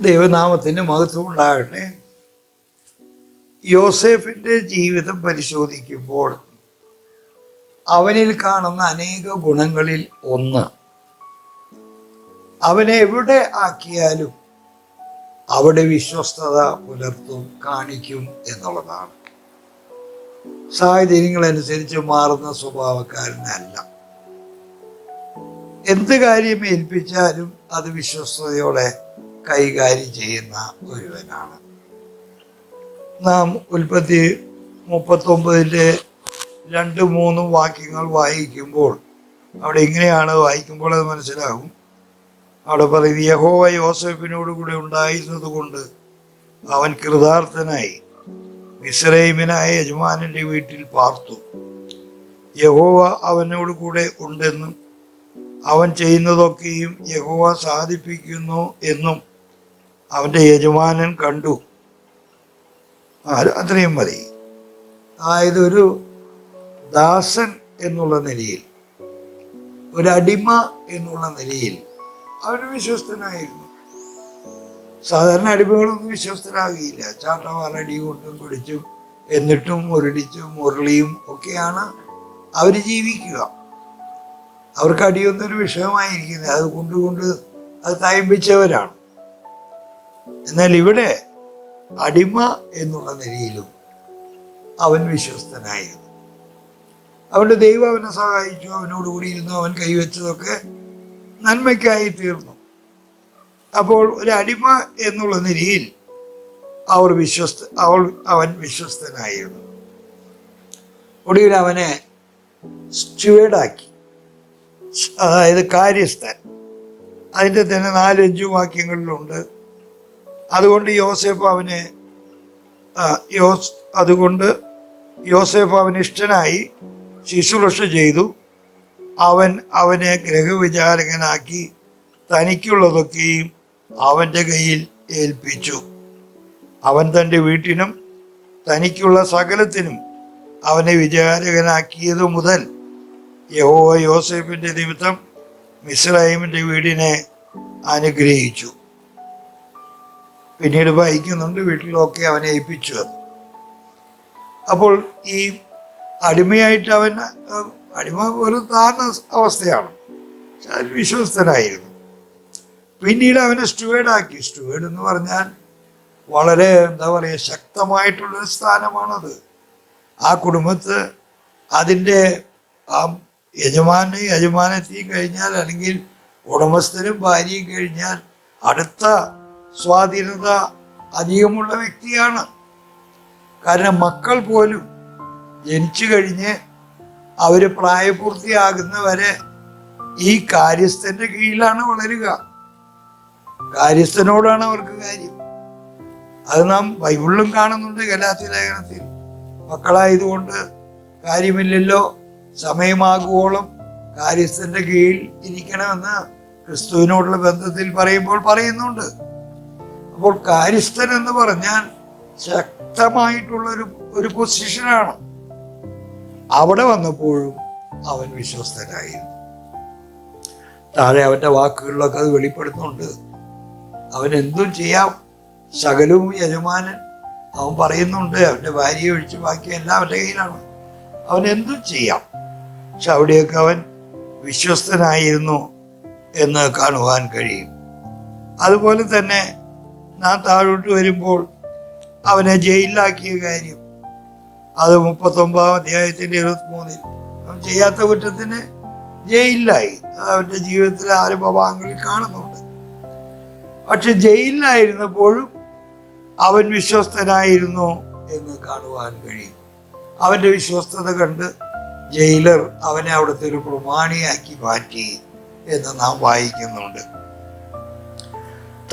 ദൈവനാമത്തിന് മഹത്വം ഉണ്ടാകട്ടെ. യോസെഫിന്റെ ജീവിതം പരിശോധിക്കുമ്പോൾ അവനിൽ കാണുന്ന അനേക ഗുണങ്ങളിൽ ഒന്ന്. അവനെ എവിടെ ആക്കിയാലും അവിടെ വിശ്വസ്തത പുലർത്തും കാണിക്കും എന്നുള്ളതാണ്. സാഹചര്യങ്ങളനുസരിച്ച് മാറുന്ന സ്വഭാവക്കാരനല്ല. എന്ത് കാര്യം ഏൽപ്പിച്ചാലും അത് വിശ്വസ്തയോടെ കൈകാര്യം ചെയ്യുന്ന ഒരുവനാണ്. നാം ഉൽപ്പത്തി മുപ്പത്തൊമ്പതിന്റെ രണ്ട് മൂന്ന് വാക്യങ്ങൾ വായിക്കുമ്പോൾ അവിടെ ഇങ്ങനെയാണ് വായിക്കുമ്പോൾ അത് മനസ്സിലാകും. അവിടെ പറയുന്നത് യഹോവ യോസഫിനോട് കൂടെ ഉണ്ടായിരുന്നത് കൊണ്ട് അവൻ കൃതാർത്ഥനായി മിസ്രൈമിനായ യജമാനന്റെ വീട്ടിൽ പാർത്തു. യഹോവ അവനോട് കൂടെ ഉണ്ടെന്നും അവൻ ചെയ്യുന്നതൊക്കെയും യഹോവ സാധിപ്പിക്കുന്നു എന്നും അവന്റെ യജമാനൻ കണ്ടു. അത്രയും മതി. അതായത് ഒരു ദാസൻ എന്നുള്ള നിലയിൽ ഒരു അടിമ എന്നുള്ള നിലയിൽ അവൻ വിശ്വസ്തനായിരുന്നു. സാധാരണ അടിമകളൊന്നും വിശ്വസ്തരാകില്ല ചാട്ടവാറടി കൊണ്ടും പിടിച്ചും എന്നിട്ടും മുരടിച്ചും മുരളിയും ഒക്കെയാണ് അവർ ജീവിക്കുക. അവർക്ക് അടിയൊന്നൊരു വിഷയമായിരിക്കുന്നത് അത് കൊണ്ടുകൊണ്ട് അത് തയമ്പിച്ചവരാണ്. എന്നാൽ ഇവിടെ അടിമ എന്നുള്ള നിലയിലും അവൻ വിശ്വസ്തനായിരുന്നു. അവന്റെ ദൈവം അവനെ സഹായിച്ചു അവനോട് കൂടി ഇരുന്നു അവൻ കൈവച്ചതൊക്കെ നന്മയ്ക്കായി തീർന്നു. അപ്പോൾ ഒരു അടിമ എന്നുള്ള നിലയിൽ അവർ വിശ്വസ്ത അവൾ അവൻ വിശ്വസ്തനായിരുന്നു. ഒടുവിൽ അവനെ സ്റ്റുവേഡാക്കി. അതായത് കാര്യസ്ഥൻ. അതിന്റെ തന്നെ നാലഞ്ചു വാക്യങ്ങളിലുണ്ട്. അതുകൊണ്ട് യോസേഫ് അവനെ യോസ് അതുകൊണ്ട് യോസേഫ് അവന് ഇഷ്ടനായി ശുശ്രൂഷ ചെയ്തു. അവൻ അവനെ ഗ്രഹവിചാരകനാക്കി തനിക്കുള്ളതൊക്കെയും അവന്റെ കയ്യിൽ ഏൽപ്പിച്ചു. അവൻ തന്റെ വീട്ടിനും തനിക്കുള്ള സകലത്തിനും അവനെ വിചാരകനാക്കിയതു മുതൽ യഹോവ യോസേഫിന്റെ നിമിത്തം മിസ്രൈമിന്റെ വീടിനെ അനുഗ്രഹിച്ചു. പിന്നീട് വായിക്കുന്നുണ്ട് വീട്ടിലൊക്കെ അവനെ ഏൽപ്പിച്ചു അപ്പോൾ ഈ അടിമയായിട്ട് അവൻ അടിമ ഒരു താഴ്ന്ന അവസ്ഥയാണ്. വിശ്വസ്തനായിരുന്നു. പിന്നീട് അവനെ സ്റ്റുവേഡാക്കി സ്റ്റുവേഡ് എന്ന് പറഞ്ഞാൽ വളരെ എന്താ പറയുക ശക്തമായിട്ടുള്ളൊരു സ്ഥാനമാണത്. ആ കുടുംബത്ത് അതിന്റെ ആ യജമാനെ യജമാനത്തെയും കഴിഞ്ഞാൽ അല്ലെങ്കിൽ ഉടമസ്ഥനും ഭാര്യയും കഴിഞ്ഞാൽ അടുത്ത സ്വാധീനത അധികമുള്ള വ്യക്തിയാണ്. കാരണം മക്കൾ പോലും ജനിച്ചു കഴിഞ്ഞ് അവർ പ്രായപൂർത്തിയാകുന്നവരെ ഈ കാര്യസ്ഥന്റെ കീഴിലാണ് വളരുക. കാര്യസ്ഥനോടാണ് അവർക്ക് കാര്യം. അത് നാം ബൈബിളിലും കാണുന്നുണ്ട് ഗലാത്തി ലേഖനത്തിൽ. മക്കളായതുകൊണ്ട് കാര്യമില്ലല്ലോ സമയമാകുവോളം കാര്യസ്ഥന്റെ കീഴിൽ ഇരിക്കണമെന്ന് ക്രിസ്തുവിനോടുള്ള ബന്ധത്തിൽ പറയുമ്പോൾ പറയുന്നുണ്ട്. അപ്പോൾ കാര്യസ്ഥൻ എന്ന് പറഞ്ഞാൽ ശക്തമായിട്ടുള്ള ഒരു ഒരു പൊസിഷനാണ്. അവിടെ വന്നപ്പോഴും അവൻ വിശ്വസ്തനായിരുന്നു. താഴെ അവന്റെ വാക്കുകളിലൊക്കെ അത് വെളിപ്പെടുത്തുന്നുണ്ട്. അവൻ എന്തും ചെയ്യാം. സകലവും യജമാനൻ അവൻ പറയുന്നുണ്ട് അവന്റെ ഭാര്യയെ ഒഴിച്ച് ബാക്കി എല്ലാം അവന്റെ കയ്യിലാണ്. അവൻ എന്തും ചെയ്യാം. പക്ഷെ അവിടെയൊക്കെ അവൻ വിശ്വസ്തനായിരുന്നു എന്ന് കാണുവാൻ കഴിയും. അതുപോലെ തന്നെ നാം താഴോട്ട് വരുമ്പോൾ അവനെ ജയിലിലാക്കിയ കാര്യം. അത് മുപ്പത്തൊമ്പതാം അധ്യായത്തിന്റെ ഇരുപത്തിമൂന്നിൽ. അവൻ ചെയ്യാത്ത കുറ്റത്തിന് ജയിലിലായി. അവന്റെ അവന്റെ ജീവിതത്തിലെ ആരംഭഭാഗങ്ങളിൽ കാണുന്നുണ്ട്. പക്ഷെ ജയിലിലായിരുന്നപ്പോഴും അവൻ വിശ്വസ്തനായിരുന്നു എന്ന് കാണുവാൻ കഴിയും. അവന്റെ വിശ്വസ്തത കണ്ട് ജയിലർ അവനെ അവിടുത്തെ ഒരു പ്രമാണിയാക്കി മാറ്റി എന്ന് നാം വായിക്കുന്നുണ്ട്.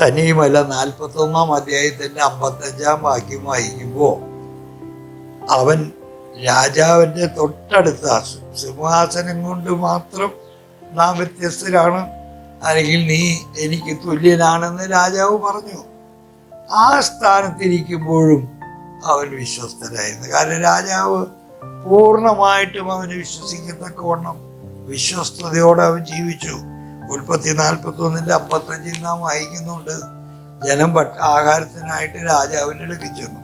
തന്നെയുമല്ല നാൽപ്പത്തൊന്നാം അധ്യായത്തിന്റെ അമ്പത്തഞ്ചാം വാക്യം വായിക്കുമ്പോൾ അവൻ രാജാവിന്റെ തൊട്ടടുത്ത സിംഹാസനം കൊണ്ട് മാത്രം നാം വ്യത്യസ്തരാണ്. അല്ലെങ്കിൽ നീ എനിക്ക് തുല്യനാണെന്ന് രാജാവ് പറഞ്ഞു. ആ സ്ഥാനത്തിരിക്കുമ്പോഴും അവൻ വിശ്വസ്തനായിരുന്നു. കാരണം രാജാവ് പൂർണമായിട്ടും അവന് വിശ്വസിക്കത്തക്കവണ്ണം വിശ്വസ്തയോടെ അവൻ ജീവിച്ചു. ഉൽപ്പത്തി നാൽപ്പത്തി ഒന്നിന്റെ അമ്പത്തഞ്ചിൽ നാം വായിക്കുന്നുണ്ട്. ജനം ഭക്ഷ ആഹാരത്തിനായിട്ട് രാജാവിന്റെ അടുക്ക് ചെന്നു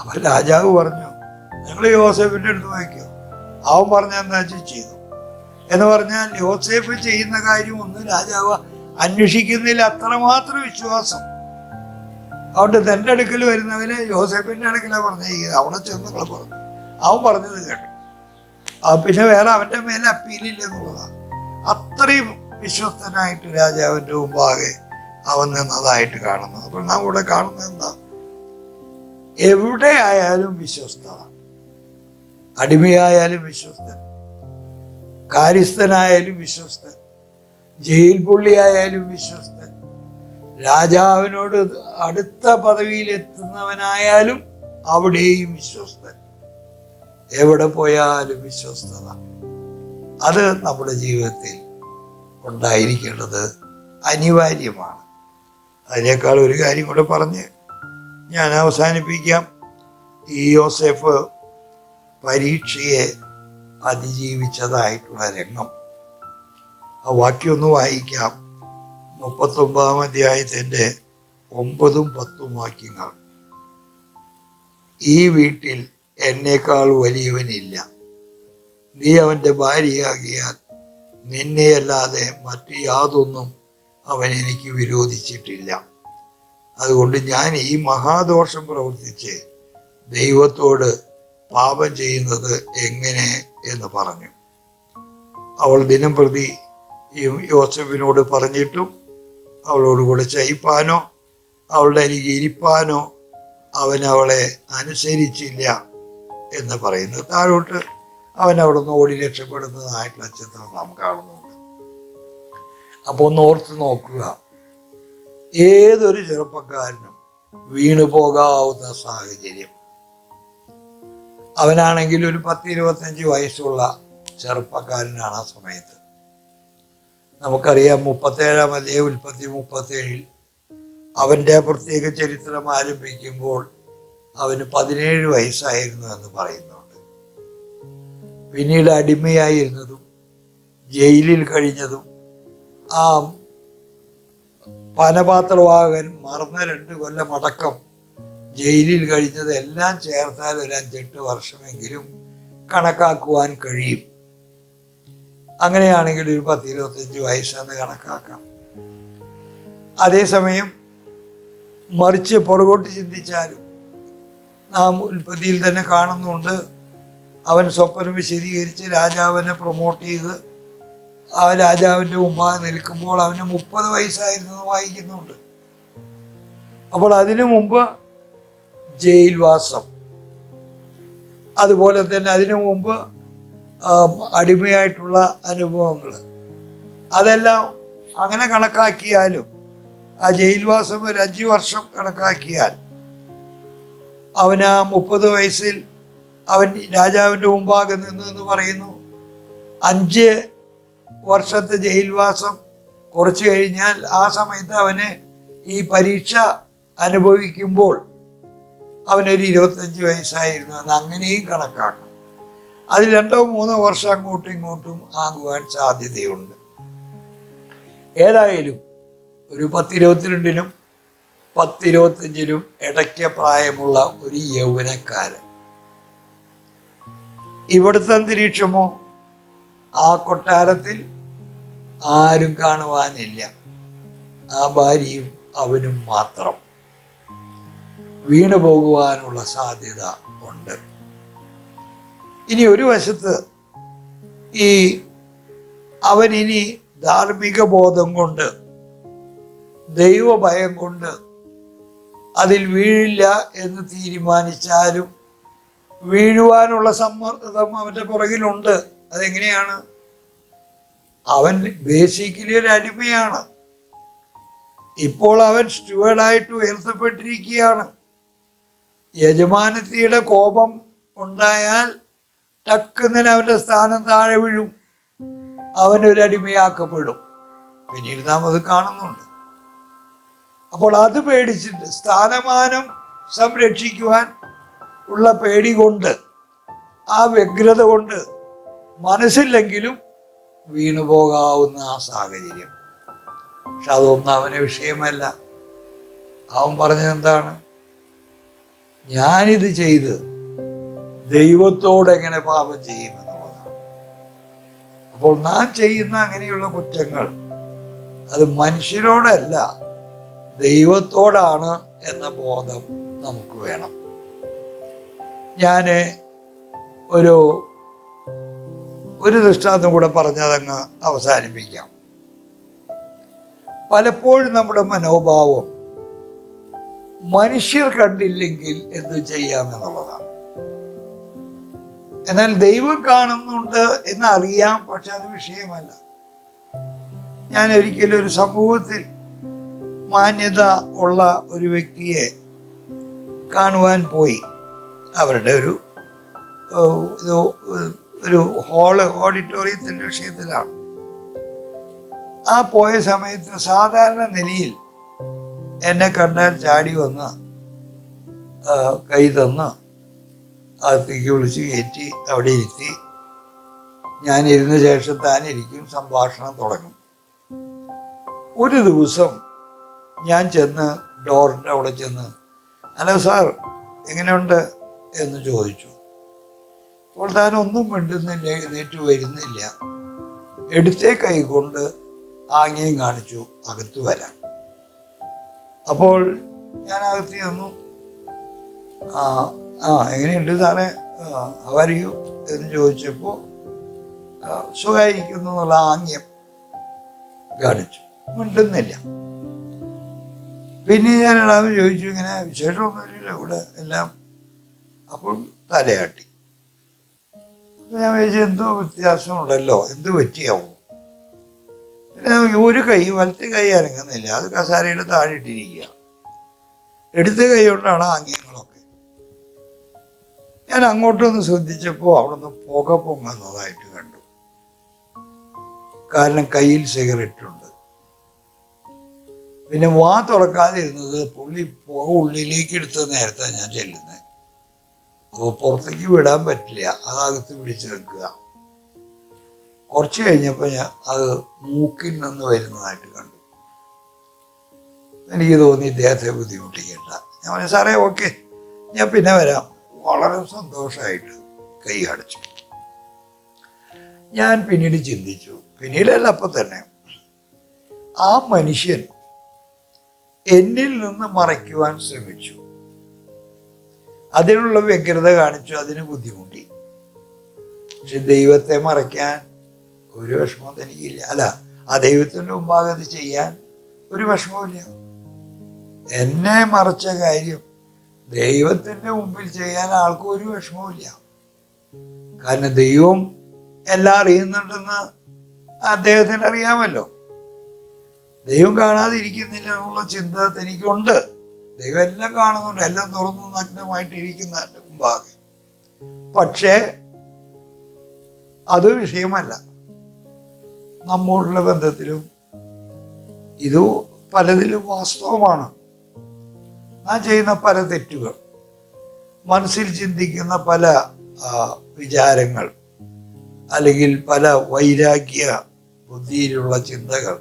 അപ്പൊ രാജാവ് പറഞ്ഞു ഞങ്ങൾ യോസേഫിന്റെ അടുത്ത് വായിക്കോ. അവൻ പറഞ്ഞ എന്താ വെച്ചാൽ ചെയ്തു? എന്ന് പറഞ്ഞാൽ യോസേഫ് ചെയ്യുന്ന കാര്യം ഒന്നും രാജാവ് അന്വേഷിക്കുന്നതിൽ അത്രമാത്രം വിശ്വാസം. അതുകൊണ്ട് തന്റെ അടുക്കൽ വരുന്നവന് യോസേഫിന്റെ അടുക്കലാണ് പറഞ്ഞിരിക്കുന്നത്. അവിടെ ചെന്ന് നിങ്ങൾ പറഞ്ഞു. അവൻ പറഞ്ഞത് കേട്ടു. പിന്നെ വേറെ അവന്റെ മേലെ അപ്പീലില്ല എന്നുള്ളതാണ്. അത്രയും വിശ്വസ്തനായിട്ട് രാജാവിന്റെ മുമ്പാകെ അവൻ നിന്നതായിട്ട് കാണുന്നത്. അപ്പോൾ നാം ഇവിടെ കാണുന്നത് എന്താ? എവിടെ ആയാലും വിശ്വസ്ത അടിമയായാലും വിശ്വസ്തൻ. കാര്യസ്ഥനായാലും വിശ്വസ്തൻ. ജയിൽ പുള്ളിയായാലും വിശ്വസ്തൻ. രാജാവിനോട് അടുത്ത പദവിയിലെത്തുന്നവനായാലും അവിടെയും വിശ്വസ്തൻ. എവിടെ പോയാലും വിശ്വസ്തത അത് നമ്മുടെ ജീവിതത്തിൽ ഉണ്ടായിരിക്കേണ്ടത് അനിവാര്യമാണ്. അതിനേക്കാൾ ഒരു കാര്യം കൂടെ പറഞ്ഞ് ഞാൻ അവസാനിപ്പിക്കാം. ഈ യോസെഫ് പരീക്ഷയെ അതിജീവിച്ചതായിട്ടുള്ള രംഗം. ആ വാക്യൊന്ന് വായിക്കാം. മുപ്പത്തൊമ്പതാം അധ്യായത്തിന്റെ ഒമ്പതും പത്തും വാക്യങ്ങൾ. ഈ വീട്ടിൽ എന്നേക്കാൾ വലിയവനില്ല. നീ അവന്റെ ഭാര്യയാകിയാൽ നിന്നെയല്ലാതെ മറ്റു യാതൊന്നും അവൻ എനിക്ക് വിരോധിച്ചിട്ടില്ല. അതുകൊണ്ട് ഞാൻ ഈ മഹാദോഷം പ്രവർത്തിച്ച് ദൈവത്തോട് പാപം ചെയ്യുന്നത് എങ്ങനെ എന്ന് പറഞ്ഞു. അവൾ ദിനം പ്രതി യോസഫിനോട് പറഞ്ഞിട്ടും അവളോട് കൂടെ ചയിപ്പാനോ അവളുടെ അരികെ ഇരിപ്പാനോ അവൻ അവളെ അനുസരിച്ചില്ല എന്ന് പറയുന്നു. താഴോട്ട് അവൻ അവിടെ നിന്ന് ഓടി രക്ഷപ്പെടുന്നതായിട്ടുള്ള ചിത്രം നാം കാണുന്നുണ്ട്. അപ്പൊ ഒന്ന് ഓർത്ത് നോക്കുക. ഏതൊരു ചെറുപ്പക്കാരനും വീണു പോകാവുന്ന സാഹചര്യം. അവനാണെങ്കിൽ ഒരു പത്ത് ഇരുപത്തഞ്ച് വയസ്സുള്ള ചെറുപ്പക്കാരനാണ് ആ സമയത്ത്. നമുക്കറിയാം മുപ്പത്തേഴാം അതേ ഉൽപ്പത്തി മുപ്പത്തേഴിൽ. അവന്റെ പ്രത്യേക ചരിത്രം ആരംഭിക്കുമ്പോൾ അവന് പതിനേഴ് വയസ്സായിരുന്നു എന്ന് പറയുന്നുണ്ട് പിന്നീട് അടിമയായിരുന്നതും ജയിലിൽ കഴിഞ്ഞതും ആ പാനപാത്രവാഹകൻ മറന്ന രണ്ട് കൊല്ലം അടക്കം ജയിലിൽ കഴിഞ്ഞത് എല്ലാം ചേർത്താൽ ഒരു അഞ്ചെട്ട് വർഷമെങ്കിലും കണക്കാക്കുവാൻ കഴിയും. അങ്ങനെയാണെങ്കിൽ ഒരു പത്ത് ഇരുപത്തഞ്ച് വയസ്സെന്ന് കണക്കാക്കാം. അതേസമയം മറിച്ച് പുറകോട്ട് ചിന്തിച്ചാലും നാം ഉൽപ്പത്തിയിൽ തന്നെ കാണുന്നുണ്ട്. അവൻ സ്വപ്നം വിശദീകരിച്ച് രാജാവിനെ പ്രൊമോട്ട് ചെയ്ത് ആ രാജാവിന്റെ മുമ്പാകെ നിൽക്കുമ്പോൾ അവന് മുപ്പത് വയസ്സായിരുന്നു വായിക്കുന്നുണ്ട്. അപ്പോൾ അതിനു മുമ്പ് ജയിൽവാസം അതുപോലെ തന്നെ അതിനു മുമ്പ് അടിമയായിട്ടുള്ള അനുഭവങ്ങൾ. അതെല്ലാം അങ്ങനെ കണക്കാക്കിയാലും ആ ജയിൽവാസം ഒരു അഞ്ച് വർഷം കണക്കാക്കിയാൽ അവന് ആ മുപ്പത് വയസ്സിൽ അവൻ രാജാവിന്റെ മുമ്പാകെ നിന്നു എന്ന് പറയുന്നു. അഞ്ച് വർഷത്തെ ജയിൽവാസം കുറച്ച് കഴിഞ്ഞാൽ ആ സമയത്ത് അവന് ഈ പരീക്ഷ അനുഭവിക്കുമ്പോൾ അവനൊരു ഇരുപത്തഞ്ച് വയസ്സായിരുന്നു. അത് അങ്ങനെയും കണക്കാക്കണം അത് രണ്ടോ മൂന്നോ വർഷം അങ്ങോട്ടും ഇങ്ങോട്ടും ആകുവാൻ സാധ്യതയുണ്ട്. ഏതായാലും ഒരു പത്തിരുപത്തിരണ്ടിനും പത്തിരുപത്തഞ്ചിനും ഇടയ്ക്ക് പ്രായമുള്ള ഒരു യൗവനക്കാരൻ. ഇവിടുത്തെ അന്തരീക്ഷമോ? ആ കൊട്ടാരത്തിൽ ആരും കാണുവാനില്ല. ആ ഭാര്യയും അവനും മാത്രം. വീണു പോകുവാനുള്ള സാധ്യത ഉണ്ട്. ഇനി ഒരു വശത്ത് ഈ അവൻ ഇനി ധാർമ്മിക ബോധം കൊണ്ട് ദൈവഭയം കൊണ്ട് അതിൽ വീഴില്ല എന്ന് തീരുമാനിച്ചാലും വീഴുവാനുള്ള സമ്മർദ്ദം അവന്റെ പുറകിലുണ്ട്. അതെങ്ങനെയാണ്? അവൻ ബേസിക്കലി ഒരു അടിമയാണ്. ഇപ്പോൾ അവൻ സ്റ്റുവേഡായിട്ട് ഉയർത്തപ്പെട്ടിരിക്കുകയാണ്. യജമാനത്തിയുടെ കോപം ഉണ്ടായാൽ ടക്കുന്നതിന് അവന്റെ സ്ഥാനം താഴെ വീഴും. അവൻ ഒരു അടിമയാക്കപ്പെടും. പിന്നീട് നാം അത് കാണുന്നുണ്ട്. അപ്പോൾ അത് പേടിച്ചിട്ട് സ്ഥാനമാനം സംരക്ഷിക്കുവാൻ ഉള്ള പേടി കൊണ്ട് ആ വ്യഗ്രത കൊണ്ട് മനസ്സില്ലെങ്കിലും വീണു വീണുപോകാവുന്ന ആ സാഹചര്യം. പക്ഷെ അതൊന്നും അവന് വിഷയമല്ല. അവൻ പറഞ്ഞത് എന്താണ്? ഞാനിത് ചെയ്ത് ദൈവത്തോട് എങ്ങനെ പാപം ചെയ്യുമെന്നുള്ളതാണ്. അപ്പോൾ നാം ചെയ്യുന്ന അങ്ങനെയുള്ള കുറ്റങ്ങൾ അത് മനുഷ്യരോടല്ല ദൈവത്തോടാണ് എന്ന ബോധം നമുക്ക് വേണം. ഞാൻ ഒരു ഒരു ദൃഷ്ടാന്തം കൂടെ പറഞ്ഞതങ്ങ് അവസാനിപ്പിക്കാം. പലപ്പോഴും നമ്മുടെ മനോഭാവം മനുഷ്യർ കണ്ടില്ലെങ്കിൽ എന്ത് ചെയ്യാമെന്നുള്ളതാണ്. എന്നാൽ ദൈവം കാണുന്നുണ്ട് എന്ന് അറിയാം പക്ഷെ അത് വിഷയമല്ല. ഞാൻ ഒരിക്കലും ഒരു സമൂഹത്തിൽ മാന്യത ഉള്ള ഒരു വ്യക്തിയെ കാണുവാൻ പോയി. അവരുടെ ഒരു ഒരു ഹോൾ ഓഡിറ്റോറിയത്തിന്റെ വിഷയത്തിലാണ്. ആ പോയ സമയത്ത് സാധാരണ നിലയിൽ എന്നെ കണ്ടാൽ ചാടി വന്ന് കൈ തന്ന് അകത്തേക്ക് വിളിച്ച് കയറ്റി അവിടെ ഇരുത്തി ഞാനിരുന്ന ശേഷം താനിരിക്കും സംഭാഷണം തുടങ്ങും. ഒരു ദിവസം ഞാൻ ചെന്ന് ഡോറിന്റെ അവിടെ ചെന്ന് ഹലോ സാർ എങ്ങനെയുണ്ട്? എന്ന് ചോദിച്ചു. അപ്പോൾ താൻ ഒന്നും മിണ്ടുന്നില്ല എഴുന്നേറ്റ് വരുന്നില്ല. എടുത്തേ കൈ കൊണ്ട് ആംഗ്യം കാണിച്ചു അകത്ത് വരാം അപ്പോൾ ഞാൻ അകത്ത് ചെന്നു. ആ ആ എങ്ങനെയുണ്ട് സാറെ? അവരെയോ എന്ന് ചോദിച്ചപ്പോൾ സുഖമായിരിക്കുന്നു എന്നുള്ള ആംഗ്യം കാണിച്ചു. മിണ്ടുന്നില്ല. പിന്നെ ഞാൻ ചോദിച്ചു ഇങ്ങനെ വിശേഷമൊന്നുമില്ല ഇവിടെ എല്ലാം. അപ്പോൾ തലയാട്ടി. ഞാൻ വിചാരിച്ചു എന്തോ വ്യത്യാസമുണ്ടല്ലോ എന്ത് പറ്റിയാവും? പിന്നെ ഒരു കൈ വലത്തെ കൈ അനങ്ങുന്നില്ല. അത് കസാരയുടെ താഴെ ഇട്ടിരിക്കുക. എടുത്ത കൈ കൊണ്ടാണ് ആംഗ്യങ്ങളൊക്കെ. ഞാൻ അങ്ങോട്ടൊന്ന് ശ്രദ്ധിച്ചപ്പോൾ അവിടുന്ന് പുക പൊങ്ങുന്നതായിട്ട് കണ്ടു. കാരണം കയ്യിൽ സിഗരറ്റ് ഉണ്ട്. പിന്നെ വാ തുറക്കാതിരുന്നത് പുള്ളി പുക ഉള്ളിലേക്ക് എടുത്ത നേരത്തെ ഞാൻ ചെല്ലുന്നത്. പുറത്തേക്ക് വിടാൻ പറ്റില്ല. അതകത്ത് പിടിച്ചു വെക്കുക. കുറച്ച് കഴിഞ്ഞപ്പോൾ ഞാൻ അത് മൂക്കിൽ നിന്ന് വരുന്നതായിട്ട് കണ്ടു. എനിക്ക് തോന്നി ഇദ്ദേഹത്തെ ബുദ്ധിമുട്ടിക്കേണ്ട. ഞാൻ പറഞ്ഞു സാറേ ഓക്കെ. ഞാൻ പിന്നെ വരാം. വളരെ സന്തോഷമായിട്ട് കൈ അടച്ചു. ഞാൻ പിന്നീട് ചിന്തിച്ചു. പിന്നീടല്ല അപ്പം തന്നെ. ആ മനുഷ്യൻ എന്നിൽ നിന്ന് മറയ്ക്കുവാൻ ശ്രമിച്ചു. അതിനുള്ള വ്യഗ്രത കാണിച്ചു അതിന് ബുദ്ധിമുട്ടി. പക്ഷെ ദൈവത്തെ മറയ്ക്കാൻ ഒരു വിഷമം തനിക്കില്ല. അല്ല ആ ദൈവത്തിന്റെ മുമ്പാകെ അത് ചെയ്യാൻ ഒരു വിഷമവുമില്ല. എന്നെ മറച്ച കാര്യം ദൈവത്തിന്റെ മുമ്പിൽ ചെയ്യാൻ ആൾക്കും ഒരു വിഷമവുമില്ല. കാരണം ദൈവം എല്ലാം അറിയുന്നുണ്ടെന്ന് അദ്ദേഹത്തിന് അറിയാമല്ലോ. ദൈവം കാണാതിരിക്കുന്നില്ല എന്നുള്ള ചിന്ത തനിക്കുണ്ട്. ദൈവം എല്ലാം കാണുന്നുണ്ട്. എല്ലാം തുറന്നു നഗ്നമായിട്ട് ഇരിക്കുന്ന എന്റെ മുമ്പാകെ. പക്ഷേ അത് വിഷയമല്ല. നമ്മോടുള്ള ബന്ധത്തിലും ഇത് പലതിലും വാസ്തവമാണ്. ഞാൻ ചെയ്യുന്ന പല തെറ്റുകൾ മനസ്സിൽ ചിന്തിക്കുന്ന പല വിചാരങ്ങൾ അല്ലെങ്കിൽ പല വൈരാഗ്യ ബുദ്ധിയിലുള്ള ചിന്തകൾ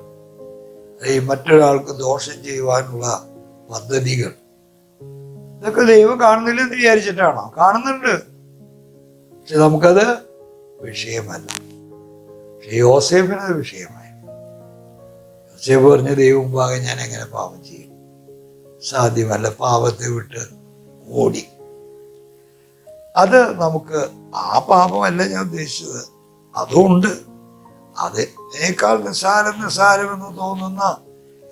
അല്ലെങ്കിൽ മറ്റൊരാൾക്ക് ദോഷം ചെയ്യുവാനുള്ള പദ്ധതികൾ. ഇതൊക്കെ ദൈവം കാണുന്നില്ലെന്ന് വിചാരിച്ചിട്ടാണോ? കാണുന്നുണ്ട്. പക്ഷെ നമുക്കത് വിഷയമല്ല. പക്ഷെ യോസേഫിനത് വിഷയമായി. യോസേഫ് പറഞ്ഞ ദൈവം മുമ്പാകെ ഞാൻ എങ്ങനെ പാപം ചെയ്യും? സാധ്യമല്ല പാപത്തെ വിട്ട് ഓടി. അത് നമുക്ക് ആ പാപമല്ല ഞാൻ ഉദ്ദേശിച്ചത്. അതുകൊണ്ട് അതിനേക്കാൾ നിസ്സാരം നിസ്സാരമെന്ന് തോന്നുന്ന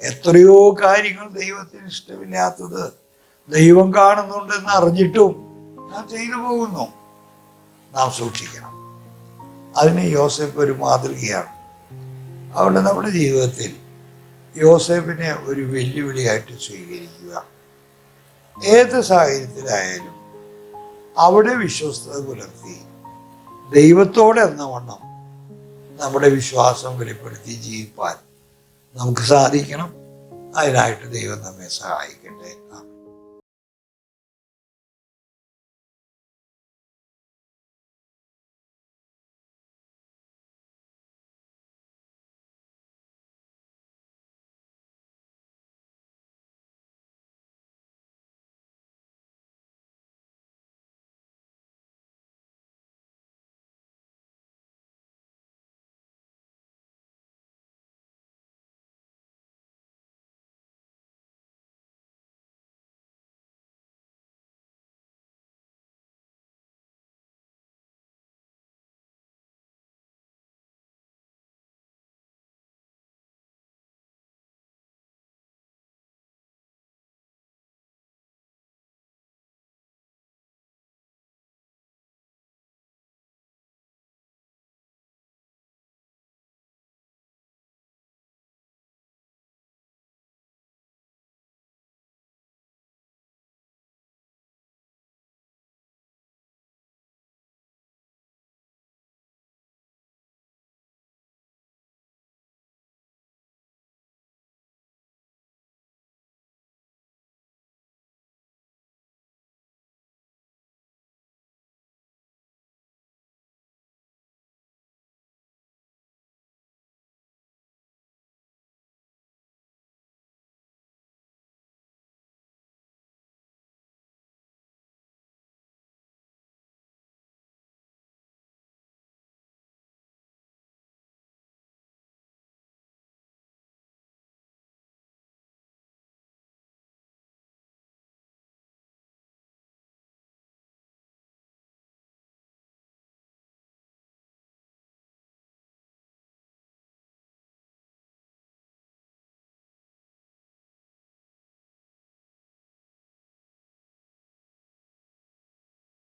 എത്രയോ കാര്യങ്ങൾ ദൈവത്തിന് ഇഷ്ടമില്ലാത്തത് ദൈവം കാണുന്നുണ്ടെന്ന് അറിഞ്ഞിട്ടും നാം ചെയ്തു പോകുന്നു. നാം സൂക്ഷിക്കണം. അതിന് യോസെഫ് ഒരു മാതൃകയാണ്. അതുകൊണ്ട് നമ്മുടെ ജീവിതത്തിൽ യോസെഫിനെ ഒരു വെല്ലുവിളിയായിട്ട് സ്വീകരിക്കുക. ഏത് സാഹചര്യത്തിലായാലും അവിടെ വിശ്വസ്തത പുലർത്തി ദൈവത്തോടെ എന്ന വണ്ണം നമ്മുടെ വിശ്വാസം വെളിപ്പെടുത്തി ജീവിപ്പാൻ നമുക്ക് സാധിക്കണം. അതിനായിട്ട് ദൈവം നമ്മെ സഹായിക്കട്ടെ.